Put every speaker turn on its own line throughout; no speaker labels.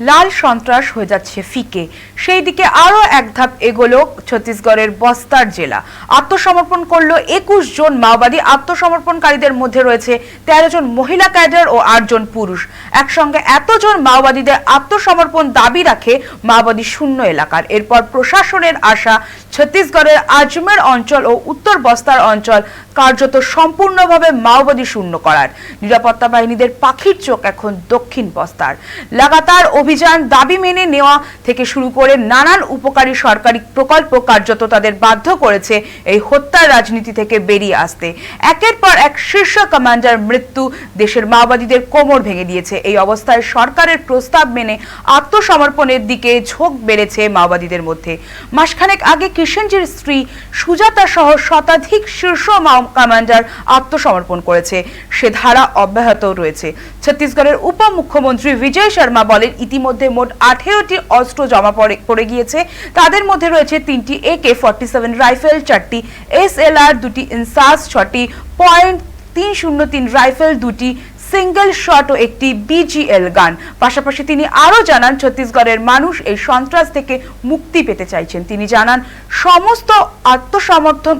লাল সন্ত্রাস হয়ে যাচ্ছে ফিকে। সেই দিকে আরও এক ধাপ এগোলো ছত্তিশগড়ের বস্তার জেলা। আত্মসমর্পণ করল একুশ জন মাওবাদী। আত্মসমর্পণকারীদের মধ্যে রয়েছে তেরো জন মহিলা ক্যাডার ও আটজন পুরুষ। একসঙ্গে এতজন মাওবাদীদের আত্মসমর্পণ দাবি রাখে মাওবাদী শূন্য এলাকার। এরপর প্রশাসনের আশা, ছত্তিশগড়ের আজমের অঞ্চল ও উত্তর বস্তার অঞ্চল কার্যত সম্পূর্ণভাবে মাওবাদী শূন্য করার। নিরাপত্তা বাহিনীদের পাখির চোখ এখন দক্ষিণ বস্তার। লাগাতার অভিযান দাবি মেনে নেওয়া থেকে শুরু করে নানান উপকারী সরকারি প্রকল্প কার্যত তাদের বাধ্য করেছে এই হত্যার রাজনীতি থেকে বেরিয়ে আসতে। একের পর এক শীর্ষ কমান্ডার মৃত্যু দেশের মাওবাদীদের কোমর ভেঙে দিয়েছে। এই অবস্থায় সরকারের প্রস্তাব মেনে আত্মসমর্পণের দিকে ঝোঁক বেড়েছে মাওবাদীদের মধ্যে। মাসখানেক আগে কিষেনজির স্ত্রী সুজাতা সহ শতাধিক শীর্ষ মাও কমান্ডার আত্মসমর্পণ করেছে। সে ধারা অব্যাহত রয়েছে। ছত্তিশগড়ের উপমুখ্যমন্ত্রী বিজয় শর্মা বলেন, ইতিমধ্যে মোট আঠেরোটি অস্ত্র জমা পড়ে গিয়েছে। তাদের মধ্যে রয়েছে তিনটি একে ফর্টি সেভেন রাইফেল, চারটি এস এল আর, দুটি ইনসাস ছটি পয়েন্ট তিন শূন্য তিন রাইফেল, দুটি সিঙ্গেল শট ও একটি বিজিএল গান। পাশাপাশি তিনি আরও জানান, ছত্তিশগড়ের মানুষ এই সন্ত্রাস থেকে মুক্তি পেতে চাইছেন। তিনি জানান, সমস্ত আত্মসমর্থন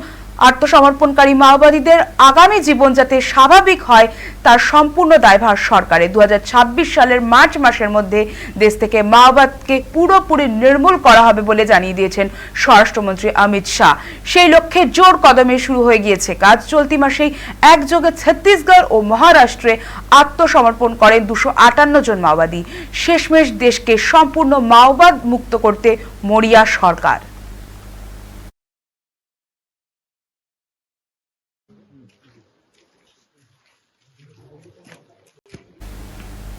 আত্মসমর্পণকারী মাওবাদীদের আগামী জীবন যাতে স্বাভাবিক হয় তার সম্পূর্ণ দায়ভার সরকারের। দু সালের মার্চ মাসের মধ্যে দেশ থেকে মাওবাদকে পুরোপুরি নির্মূল করা হবে বলে জানিয়ে দিয়েছেন স্বরাষ্ট্রমন্ত্রী অমিত শাহ। সেই লক্ষ্যে জোর কদমে শুরু হয়ে গিয়েছে কাজ। চলতি মাসেই একযোগে ছত্তিশগড় ও মহারাষ্ট্রে আত্মসমর্পণ করেন দুশো আটান্ন জন মাওবাদী। শেষমেশ দেশকে সম্পূর্ণ মাওবাদ মুক্ত করতে মরিয়া সরকার। Thank you.